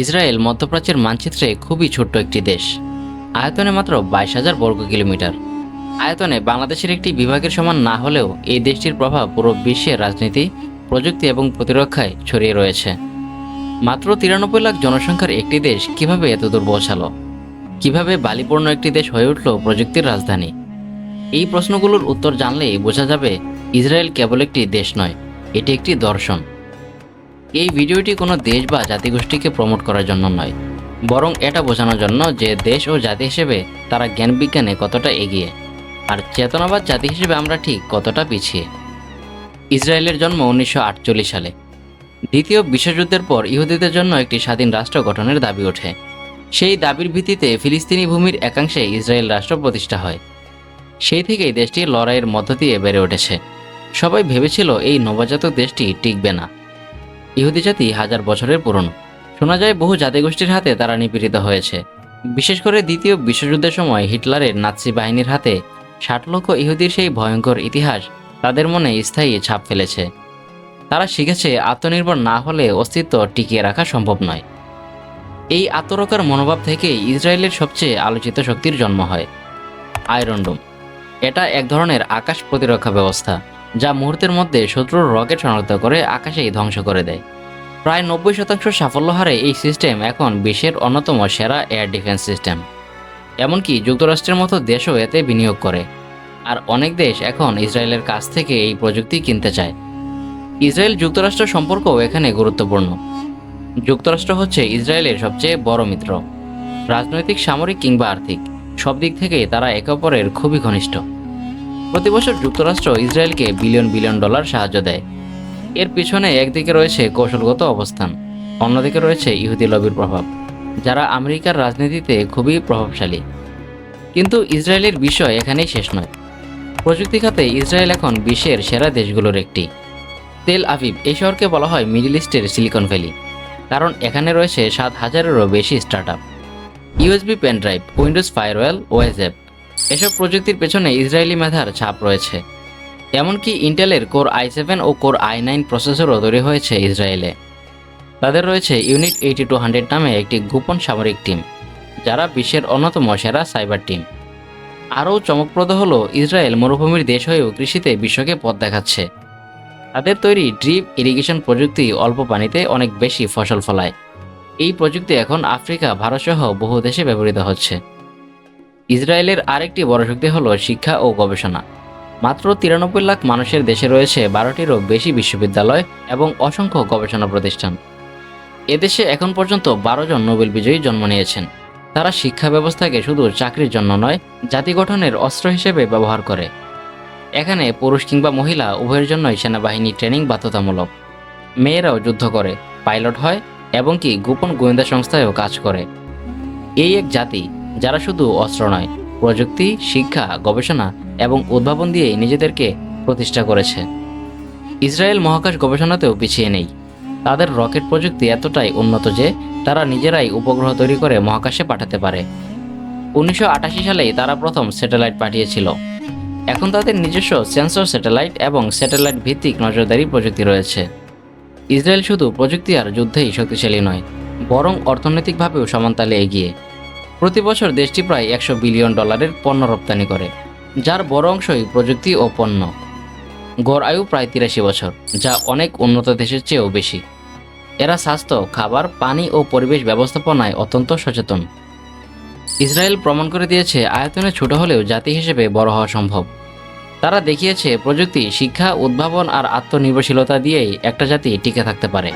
Israel মধ্যপ্রাচ্যের মানচিত্রে খুবই ছোট্ট একটি দেশ। আয়তনে মাত্র বাইশ হাজার বর্গ কিলোমিটার। আয়তনে বাংলাদেশের একটি বিভাগের সমান না হলেও এই দেশটির প্রভাব পুরো বিশ্বের রাজনীতি, প্রযুক্তি এবং প্রতিরক্ষায় ছড়িয়ে রয়েছে। মাত্র তিরানব্বই লাখ জনসংখ্যার একটি দেশ কীভাবে এত দূর পৌঁছালো কীভাবে বালিপূর্ণ একটি দেশ হয়ে উঠল প্রযুক্তির রাজধানী? এই প্রশ্নগুলোর উত্তর জানলেই বোঝা যাবে, ইসরায়েল কেবল একটি দেশ নয়, এটি একটি দর্শন। এই ভিডিওটি কোনো দেশ বা জাতিগোষ্ঠীকে প্রমোট করার জন্য নয়, বরং এটা বোঝানোর জন্য যে দেশ ও জাতি হিসেবে তারা জ্ঞান বিজ্ঞানে কতটা এগিয়ে, আর চেতনাবাদ জাতি হিসেবে আমরা ঠিক কতটা পিছিয়ে। ইসরায়েলের জন্ম উনিশশো আটচল্লিশ সালে। দ্বিতীয় বিশ্বযুদ্ধের পর ইহুদিদের জন্য একটি স্বাধীন রাষ্ট্র গঠনের দাবি ওঠে। সেই দাবির ভিত্তিতে ফিলিস্তিনি ভূমির একাংশে ইসরায়েল রাষ্ট্র প্রতিষ্ঠা হয়। সেই থেকেই দেশটি লড়াইয়ের মধ্য দিয়ে বেড়ে উঠেছে। সবাই ভেবেছিল এই নবজাতক দেশটি টিকবে না। ইহুদি জাতি হাজার বছরের পুরনো। শোনা যায় বহু জাতিগোষ্ঠীর হাতে তারা নিপীড়িত হয়েছে। বিশেষ করে দ্বিতীয় বিশ্বযুদ্ধের সময় হিটলারের নাৎসি বাহিনীর হাতে ষাট লক্ষ ইহুদির সেই ভয়ঙ্কর ইতিহাস তাদের মনে স্থায়ী ছাপ ফেলেছে। তারা শিখেছে আত্মনির্ভর না হলে অস্তিত্ব টিকিয়ে রাখা সম্ভব নয়। এই আত্মরক্ষার মনোভাব থেকেই ইসরায়েলের সবচেয়ে আলোচিত শক্তির জন্ম হয়। আয়রনডোম এটা এক ধরনের আকাশ প্রতিরক্ষা ব্যবস্থা। যা মুহূর্তের মধ্যে শত্রুর রকেট শনাক্ত করে আকাশেই ধ্বংস করে দেয়। প্রায় নব্বই শতাংশ সাফল্য হারে এই সিস্টেম এখন বিশ্বের অন্যতম সেরা এয়ার ডিফেন্স সিস্টেম। এমনকি যুক্তরাষ্ট্রের মতো দেশও এতে বিনিয়োগ করে। আর অনেক দেশ এখন ইসরায়েলের কাছ থেকে এই প্রযুক্তি কিনতে চায়। ইসরায়েল যুক্তরাষ্ট্র সম্পর্কও এখানে গুরুত্বপূর্ণ। যুক্তরাষ্ট্র হচ্ছে ইসরায়েলের সবচেয়ে বড় মিত্র। রাজনৈতিক, সামরিক কিংবা আর্থিক সব দিক থেকেই তারা একে অপরের খুবই ঘনিষ্ঠ। প্রতি বছর যুক্তরাষ্ট্র ইসরায়েলকে বিলিয়ন বিলিয়ন ডলার সাহায্য দেয়। এর পিছনে একদিকে রয়েছে কৌশলগত অবস্থান, অন্যদিকে রয়েছে ইহুদি লবির প্রভাব, যারা আমেরিকার রাজনীতিতে খুবই প্রভাবশালী। কিন্তু ইসরায়েলের বিষয় এখানেই শেষ নয়। প্রযুক্তি খাতে ইসরায়েল এখন বিশ্বের সেরা দেশগুলোর একটি। তেল আভিভ, এই শহরকে বলা হয় মিডিল ইস্টের সিলিকন ভ্যালি, কারণ এখানে রয়েছে সাত হাজারেরও বেশি start up USB pen drive, Windows firewall OS app এসব প্রযুক্তির পেছনে ইসরায়েলি মেধার ছাপ রয়েছে। এমনকি ইন্টেলের কোর আই সেভেন ও কোর আই নাইন প্রসেসরও তৈরি হয়েছে ইসরায়েলে। তাদের রয়েছে ইউনিট এইটি টু হান্ড্রেড নামে একটি গোপন সামরিক টিম, যারা বিশ্বের অন্যতম সেরা সাইবার টিম। আরও চমকপ্রদ হলো, ইসরায়েল মরুভূমির দেশ হয়েও কৃষিতে বিশ্বকে পথ দেখাচ্ছে। তাদের তৈরি ড্রিপ ইরিগেশন প্রযুক্তি অল্প পানিতে অনেক বেশি ফসল ফলায়। এই প্রযুক্তি এখন আফ্রিকা, ভারতসহ বহু দেশে ব্যবহৃত হচ্ছে। ইসরায়েলের আরেকটি বড় শক্তি হল শিক্ষা ও গবেষণা। মাত্র তিরানব্বই লাখ মানুষের দেশে রয়েছে বারোটিরও বেশি বিশ্ববিদ্যালয় এবং অসংখ্য গবেষণা প্রতিষ্ঠান। এদেশে এখন পর্যন্ত বারো জন নোবেল বিজয়ী জন্ম নিয়েছেন। তারা শিক্ষা ব্যবস্থাকে শুধু চাকরির জন্য নয়, জাতি গঠনের অস্ত্র হিসেবে ব্যবহার করে। এখানে পুরুষ কিংবা মহিলা উভয়ের জন্যই সেনাবাহিনী ট্রেনিং বাধ্যতামূলক। মেয়েরাও যুদ্ধ করে, পাইলট হয় এবং কি গোপন গোয়েন্দা সংস্থায়ও কাজ করে। এই এক জাতি যারা শুধু অস্ত্র নয়, প্রযুক্তি, শিক্ষা, গবেষণা এবং উদ্ভাবন দিয়ে নিজেদেরকে প্রতিষ্ঠা করেছে। ইসরায়েল মহাকাশ গবেষণাতেও পিছিয়ে নেই। তাদের রকেট প্রযুক্তি এতটাই উন্নত যে তারা নিজেরাই উপগ্রহ তৈরি করে মহাকাশে পাঠাতে পারে। উনিশশো সালেই তারা প্রথম স্যাটেলাইট পাঠিয়েছিল। এখন তাদের নিজস্ব সেন্সর স্যাটেলাইট এবং স্যাটেলাইট ভিত্তিক নজরদারি প্রযুক্তি রয়েছে। ইসরায়েল শুধু প্রযুক্তি আর যুদ্ধেই শক্তিশালী নয়, বরং অর্থনৈতিকভাবেও সমানতালে এগিয়ে। প্রতি বছর দেশটি প্রায় একশো বিলিয়ন ডলারের পণ্য রপ্তানি করে, যার বড় অংশই প্রযুক্তি ও পণ্য। গড় আয়ু প্রায় তিরাশি বছর, যা অনেক উন্নত দেশের চেয়েও বেশি। এরা স্বাস্থ্য, খাবার, পানি ও পরিবেশ ব্যবস্থাপনায় অত্যন্ত সচেতন। ইসরায়েল প্রমাণ করে দিয়েছে, আয়তনে ছোট হলেও জাতি হিসেবে বড় হওয়া সম্ভব। তারা দেখিয়েছে, প্রযুক্তি, শিক্ষা, উদ্ভাবন আর আত্মনির্ভরশীলতা দিয়েই একটা জাতি টিকে থাকতে পারে।